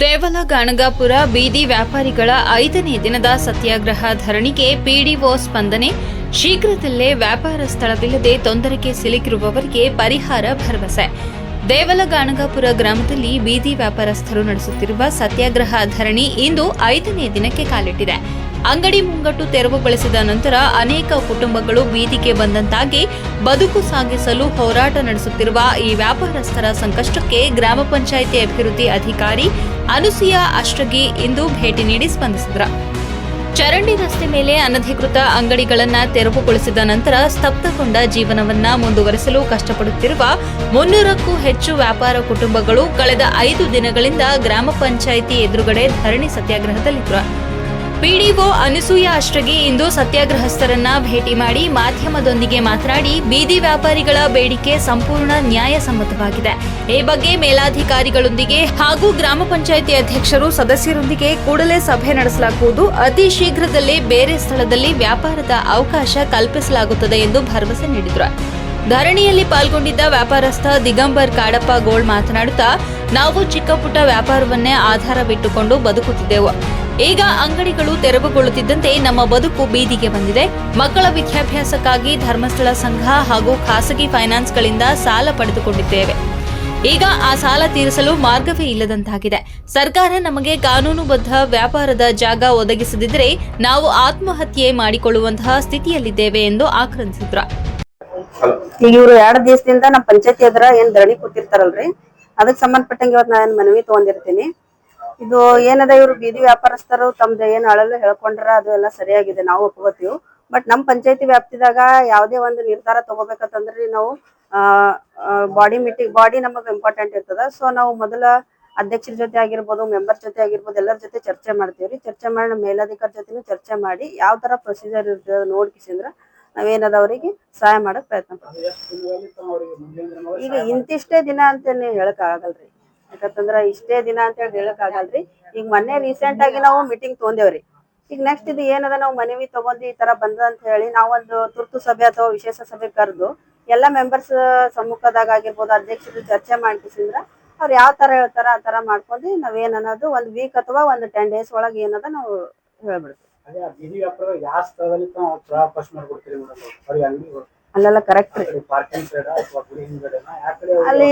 ದೇವಲ ಗಾಣಗಾಪುರ ಬೀದಿ ವ್ಯಾಪಾರಿಗಳ ಐದನೇ ದಿನದ ಸತ್ಯಾಗ್ರಹ ಧರಣಿಗೆ ಪಿಡಿಒ ಸ್ಪಂದನೆ. ಶೀಘ್ರದಲ್ಲೇ ವ್ಯಾಪಾರ ಸ್ಥಳವಿಲ್ಲದೆ ತೊಂದರೆಗೆ ಸಿಲುಕಿರುವವರಿಗೆ ಪರಿಹಾರ ಭರವಸೆ. ದೇವಲ ಗಾಣಗಾಪುರ ಗ್ರಾಮದಲ್ಲಿ ಬೀದಿ ವ್ಯಾಪಾರಸ್ಥರು ನಡೆಸುತ್ತಿರುವ ಸತ್ಯಾಗ್ರಹ ಧರಣಿ ಇಂದು ಐದನೇ ದಿನಕ್ಕೆ ಕಾಲಿಟ್ಟಿದೆ. ಅಂಗಡಿ ಮುಂಗಟ್ಟು ತೆರವುಗೊಳಿಸಿದ ನಂತರ ಅನೇಕ ಕುಟುಂಬಗಳು ಬೀದಿಗೆ ಬಂದಂತಾಗಿ ಬದುಕು ಸಾಗಿಸಲು ಹೋರಾಟ ನಡೆಸುತ್ತಿರುವ ಈ ವ್ಯಾಪಾರಸ್ಥರ ಸಂಕಷ್ಟಕ್ಕೆ ಗ್ರಾಮ ಪಂಚಾಯಿತಿ ಅಭಿವೃದ್ಧಿ ಅಧಿಕಾರಿ ಅನುಸಿಯಾ ಅಷ್ಟಗಿ ಇಂದು ಭೇಟಿ ನೀಡಿ ಸ್ಪಂದಿಸಿದರು. ಚರಂಡಿ ರಸ್ತೆ ಮೇಲೆ ಅನಧಿಕೃತ ಅಂಗಡಿಗಳನ್ನು ತೆರವುಗೊಳಿಸಿದ ನಂತರ ಸ್ತಬ್ಧಗೊಂಡ ಜೀವನವನ್ನ ಮುಂದುವರೆಸಲು ಕಷ್ಟಪಡುತ್ತಿರುವ ಮುನ್ನೂರಕ್ಕೂ ಹೆಚ್ಚು ವ್ಯಾಪಾರ ಕುಟುಂಬಗಳು ಕಳೆದ ಐದು ದಿನಗಳಿಂದ ಗ್ರಾಮ ಪಂಚಾಯಿತಿ ಎದುರುಗಡೆ ಧರಣಿ ಸತ್ಯಾಗ್ರಹದಲ್ಲಿದ್ದರು ಪಿಡಿಒ ಅನಸೂಯ ಅಷ್ಟಗಿ ಇಂದು ಸತ್ಯಾಗ್ರಹಸ್ಥರನ್ನ ಭೇಟಿ ಮಾಡಿ ಮಾಧ್ಯಮದೊಂದಿಗೆ ಮಾತನಾಡಿ, ಬೀದಿ ವ್ಯಾಪಾರಿಗಳ ಬೇಡಿಕೆ ಸಂಪೂರ್ಣ ನ್ಯಾಯಸಮ್ಮತವಾಗಿದೆ. ಈ ಬಗ್ಗೆ ಮೇಲಾಧಿಕಾರಿಗಳೊಂದಿಗೆ ಹಾಗೂ ಗ್ರಾಮ ಪಂಚಾಯಿತಿ ಅಧ್ಯಕ್ಷರು ಸದಸ್ಯರೊಂದಿಗೆ ಕೂಡಲೇ ಸಭೆ ನಡೆಸಲಾಗುವುದು. ಅತಿ ಶೀಘ್ರದಲ್ಲೇ ಬೇರೆ ಸ್ಥಳದಲ್ಲಿ ವ್ಯಾಪಾರದ ಅವಕಾಶ ಕಲ್ಪಿಸಲಾಗುತ್ತದೆ ಎಂದು ಭರವಸೆ ನೀಡಿದರು. ಧರಣಿಯಲ್ಲಿ ಪಾಲ್ಗೊಂಡಿದ್ದ ವ್ಯಾಪಾರಸ್ಥ ದಿಗಂಬರ್ ಕಾಡಪ್ಪ ಗೋಳ್ ಮಾತನಾಡುತ್ತಾ ನಾವು ಚಿಕ್ಕ ಪುಟ್ಟ ವ್ಯಾಪಾರವನ್ನೇ ಆಧಾರವಿಟ್ಟುಕೊಂಡು ಬದುಕುತ್ತಿದ್ದೆವು. ಈಗ ಅಂಗಡಿಗಳು ತೆರವುಗೊಳ್ಳುತ್ತಿದ್ದಂತೆ ನಮ್ಮ ಬದುಕು ಬೀದಿಗೆ ಬಂದಿದೆ. ಮಕ್ಕಳ ವಿದ್ಯಾಭ್ಯಾಸಕ್ಕಾಗಿ ಧರ್ಮಸ್ಥಳ ಸಂಘ ಹಾಗೂ ಖಾಸಗಿ ಫೈನಾನ್ಸ್ಗಳಿಂದ ಸಾಲ ಪಡೆದುಕೊಂಡಿದ್ದೇವೆ. ಈಗ ಆ ಸಾಲ ತೀರಿಸಲು ಮಾರ್ಗವೇ ಇಲ್ಲದಂತಾಗಿದೆ. ಸರ್ಕಾರ ನಮಗೆ ಕಾನೂನುಬದ್ಧ ವ್ಯಾಪಾರದ ಜಾಗ ಒದಗಿಸದಿದ್ದರೆ ನಾವು ಆತ್ಮಹತ್ಯೆ ಮಾಡಿಕೊಳ್ಳುವಂತಹ ಸ್ಥಿತಿಯಲ್ಲಿದ್ದೇವೆ ಎಂದು ಆಕ್ರಂದಿಸಿದ್ರು. ಈಗ ಇವ್ರು ಎರಡು ದಿವಸದಿಂದ ನಮ್ಮ ಪಂಚಾಯತಿ ಎದುರ ಏನ್ ಧರಣಿ ಕೂತಿರ್ತಾರಲ್ರಿ? ಅದಕ್ ಸಂಬಂಧಪಟ್ಟಂಗೆ ಇವತ್ತು ನಾನು ಮನವಿ ತಗೊಂಡಿರ್ತೀನಿ. ಇದು ಏನದ ಇವರು ಬೀದಿ ವ್ಯಾಪಾರಸ್ಥರು ತಮ್ದು ಏನು ಅಳಲು ಹೇಳ್ಕೊಂಡ್ರ ಅದು ಎಲ್ಲ ಸರಿಯಾಗಿದೆ, ನಾವು ಒಪ್ಕೋತೀವಿ. ಬಟ್ ನಮ್ಮ ಪಂಚಾಯತಿ ವ್ಯಾಪ್ತಿದಾಗ ಯಾವುದೇ ಒಂದು ನಿರ್ಧಾರ ತಗೋಬೇಕಂತಂದ್ರೆ ನಾವು ಬಾಡಿ ಮೀಟಿಂಗ್ ಬಾಡಿ ನಮಗೆ ಇಂಪಾರ್ಟೆಂಟ್ ಇರ್ತದ. ಸೊ ನಾವು ಮೊದಲ ಅಧ್ಯಕ್ಷರ ಜೊತೆ ಆಗಿರ್ಬೋದು ಮೆಂಬರ್ ಜೊತೆ ಆಗಿರ್ಬೋದು, ಎಲ್ಲರ ಜೊತೆ ಚರ್ಚೆ ಮಾಡ್ತೀವ್ರಿ. ಚರ್ಚೆ ಮಾಡಿ ಮೇಲಧಿಕಾರಿ ಜೊತೆನೂ ಚರ್ಚೆ ಮಾಡಿ ಯಾವ ತರ ಪ್ರೊಸೀಜರ್ ಇರ್ತದ ನೋಡ್ಕಿಸಿಂದ್ರ ನಾವೇನದ ಅವರಿಗೆ ಸಹಾಯ ಮಾಡಕ್ ಪ್ರಯತ್ನ ಪಡ್ತೀವಿ. ಈಗ ಇಂತಿಷ್ಟೇ ದಿನ ಅಂತ ಹೇಳಕ್ ಆಗಲ್ರಿ ಯಾಕಂತಂದ್ರ ಇಷ್ಟೇ ದಿನ ಅಂತ ಹೇಳಿ ಹೇಳಕ್ ಆಗಲ್ರಿ ಈಗ ಮೊನ್ನೆ ರೀಸೆಂಟ್ ಆಗಿ ನಾವು ಮೀಟಿಂಗ್ ತಗೊಂಡೇವ್ರಿ. ಈಗ ನೆಕ್ಸ್ಟ್ ಇದು ಏನದ ನಾವು ಮನವಿ ತಗೊಂಡಿ ಈ ತರ ಬಂದ ಅಂತ ಹೇಳಿ ನಾವೊಂದು ತುರ್ತು ಸಭೆ ಅಥವಾ ವಿಶೇಷ ಸಭೆ ಕರೆದು ಎಲ್ಲಾ ಮೆಂಬರ್ಸ್ ಸಮ್ಮುಖದಾಗ ಆಗಿರ್ಬೋದು ಅಧ್ಯಕ್ಷರು ಚರ್ಚೆ ಮಾಡ್ಕಿಸಿದ್ರ ಅವ್ರ ಯಾವ ತರ ಹೇಳ್ತಾರ ಆ ತರ ಮಾಡ್ಕೊಂಡು ನಾವೇನ್ ಅನ್ನೋದು ಒಂದ್ ವೀಕ್ ಅಥವಾ ಒಂದ್ ಟೆನ್ ಡೇಸ್ ಒಳಗೆ ಏನದ ನಾವು ಹೇಳ್ಬಿಡ್ತೀವಿ. ಅದೇ ಆ ಬೀದಿ ವ್ಯಾಪಾರ ಯಾವ ಸ್ಥಳದಲ್ಲಿ ತಾವು ಪ್ರಾರಂಭ ಮಾಡ್ಕೊಡ್ತೀರಿ ಮೇಡಮ್ ಅವ್ರಿಗೆ ಅಂಗಡಿ ಅಲ್ಲೆಲ್ಲ ಕರೆಕ್ಟ್ ರೀ ಪಾರ್ಕಿಂಗ್ ಸೈಡ್ ಅಥವಾ ಗುಡಿ ಹಿಂದ್ಗಡೆನ? ಯಾವ ಅಲ್ಲಿ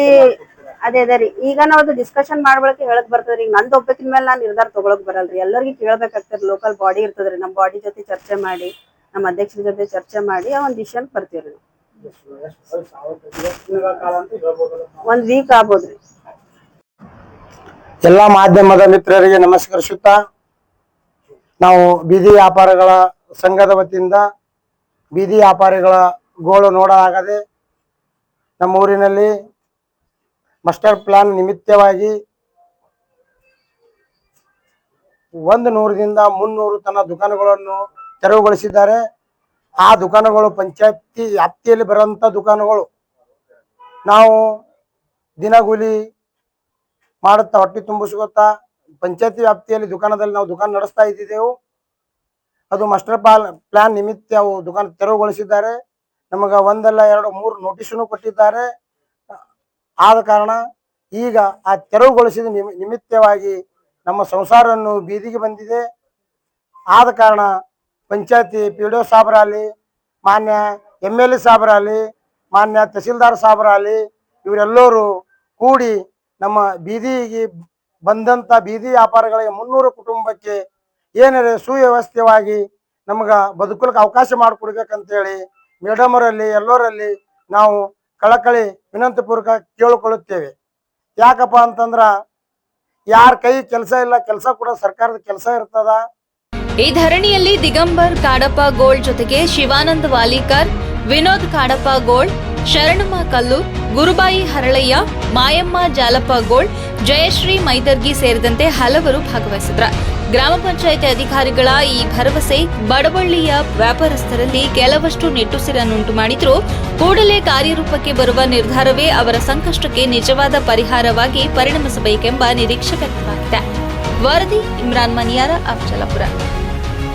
ಅದೇ ಅದೇ ರೀ. ಈಗ ನಾವು ಅದು ಡಿಸ್ಕಷನ್ ಮಾಡ್ಕೊಳಕ್ಕೆ ಹೇಳಕ್ ಬರ್ತದ್ರಿ ಈಗ ನಂದ್ ಒಬ್ಬಕಿನ ಮೇಲೆ ನಾನ್ ನಿರ್ಧಾರ ತಗೊಳಕ್ ಬರಲ್ರಿ ಎಲ್ಲರಿಗೂ ಕೇಳ್ಬೇಕಾಗ್ತದೆ ಲೋಕಲ್ ಬಾಡಿ ಇರ್ತದ್ರಿ ನಮ್ಮ ಬಾಡಿ ಜೊತೆ ಚರ್ಚೆ ಮಾಡಿ ನಮ್ಮ ಅಧ್ಯಕ್ಷರ ಜೊತೆ ಚರ್ಚೆ ಮಾಡಿ ಆ ಒಂದ್ ಡಿಸಿಷನ್ ಬರ್ತೀವ್ರಿ. ಒಂದ್ ವೀಕ್ ಆಗ್ಬೋದ್ರಿ ಎಲ್ಲಾ ಮಾಧ್ಯಮದ ಮಿತ್ರರಿಗೆ ನಮಸ್ಕರಿಸುತ್ತಾ ನಾವು ಬೀದಿ ವ್ಯಾಪಾರಿಗಳ ಸಂಘದ ವತಿಯಿಂದ ಬೀದಿ ವ್ಯಾಪಾರಿಗಳ ಗೋಳು ನೋಡಲಾಗದೆ ನಮ್ಮ ಊರಿನಲ್ಲಿ ಮಸ್ಟರ್ ಪ್ಲಾನ್ ನಿಮಿತ್ತವಾಗಿ ಒಂದು ನೂರದಿಂದ ಮುನ್ನೂರು ತನ್ನ ದುಕಾನುಗಳನ್ನು ತೆರವುಗೊಳಿಸಿದ್ದಾರೆ. ಆ ದುಕಾನುಗಳು ಪಂಚಾಯತಿ ವ್ಯಾಪ್ತಿಯಲ್ಲಿ ಬರುವಂಥ ದುಕಾನುಗಳು. ನಾವು ದಿನಗೂಲಿ ಮಾಡುತ್ತಾ ಹೊಟ್ಟೆ ತುಂಬಿಸ್ಕೊತಾ ಪಂಚಾಯತಿ ವ್ಯಾಪ್ತಿಯಲ್ಲಿ ದುಕಾನದಲ್ಲಿ ನಾವು ದುಕಾನ್ ನಡೆಸ್ತಾ ಇದ್ದಿದ್ದೆವು. ಅದು ಮಾಸ್ಟರ್ ಪ್ಲಾನ್ ಪ್ಲಾನ್ ನಿಮಿತ್ತ ಅವು ದುಕಾನ್ ತೆರವುಗೊಳಿಸಿದ್ದಾರೆ. ನಮಗೆ ಒಂದಲ್ಲ ಎರಡು ಮೂರು ನೋಟಿಸನ್ನು ಕೊಟ್ಟಿದ್ದಾರೆ. ಆದ ಕಾರಣ ಈಗ ಆ ತೆರವುಗೊಳಿಸಿದ ನಿಮಿ, ನಿಮಿತ್ತವಾಗಿ ನಮ್ಮ ಸಂಸಾರವನ್ನು ಬೀದಿಗೆ ಬಂದಿದೆ. ಆದ ಕಾರಣ ಪಂಚಾಯತಿ ಪಿ ಡಿ ಒ ಸಾಬ್ರಾಲಿ, ಮಾನ್ಯ ಎಂ ಎಲ್ ಎ ಸಾಬ್ರಾಲಿ, ಮಾನ್ಯ ತಹಸೀಲ್ದಾರ್ ಸಾಬ್ರಾಲಿ ಇವರೆಲ್ಲರೂ ಕೂಡಿ ನಮ್ಮ ಬೀದಿಗೆ ಬಂದಂತ ಬೀದಿ ವ್ಯಾಪಾರಗಳಿಗೆ ಮುನ್ನೂರು ಕುಟುಂಬಕ್ಕೆ ಏನಾರೆ ಸುವ್ಯವಸ್ಥೆವಾಗಿ ನಮಗ ಬದುಕಲಿಕ್ಕೆ ಅವಕಾಶ ಮಾಡಿಕೊಡ್ಬೇಕಂತೇಳಿ ಮೇಡಮರಲ್ಲಿ, ಎಲ್ಲರಲ್ಲಿ ನಾವು ಕಳಕಳಿ ವಿನಂತಿ ಪೂರ್ವಕ ಕೇಳಿಕೊಳ್ಳುತ್ತೇವೆ. ಯಾಕಪ್ಪ ಅಂತಂದ್ರ ಯಾರ ಕೈ ಕೆಲಸ ಇಲ್ಲ, ಕೆಲಸ ಕೂಡ ಸರ್ಕಾರದ ಕೆಲಸ ಇರ್ತದ. ಈ ಧರಣಿಯಲ್ಲಿ ದಿಗಂಬರ್ ಕಾಡಪ್ಪ ಗೋಳ್ ಜೊತೆಗೆ ಶಿವಾನಂದ ವಾಲಿಕರ್, ವಿನೋದ್ ಕಾಡಪ್ಪ ಗೋಳ್ ಶರಣಮ್ಮ ಕಲ್ಲು, ಗುರುಬಾಯಿ ಹರಳಯ್ಯ, ಮಾಯಮ್ಮ ಜಾಲಪ್ಪ ಗೋಳ್, ಜಯಶ್ರೀ ಮೈದರ್ಗಿ ಸೇರಿದಂತೆ ಹಲವರು ಭಾಗವಹಿಸಿದ್ರ. ಗ್ರಾಮ ಪಂಚಾಯಿತಿ ಅಧಿಕಾರಿಗಳ ಈ ಭರವಸೆ ಬಡವಳ್ಳಿಯ ವ್ಯಾಪಾರಸ್ಥರಲ್ಲಿ ಕೆಲವಷ್ಟು ನಿಟ್ಟುಸಿರನ್ನುಂಟು ಮಾಡಿದ್ರು ಕೂಡಲೇ ಕಾರ್ಯರೂಪಕ್ಕೆ ಬರುವ ನಿರ್ಧಾರವೇ ಅವರ ಸಂಕಷ್ಟಕ್ಕೆ ನಿಜವಾದ ಪರಿಹಾರವಾಗಿ ಪರಿಣಮಿಸಬೇಕೆಂಬ ನಿರೀಕ್ಷೆ ವ್ಯಕ್ತವಾಗಿದೆ. ವರದಿ, ಇಮ್ರಾನ್ ಮನಿಯಾರ, ಅಫಜಲಪುರ.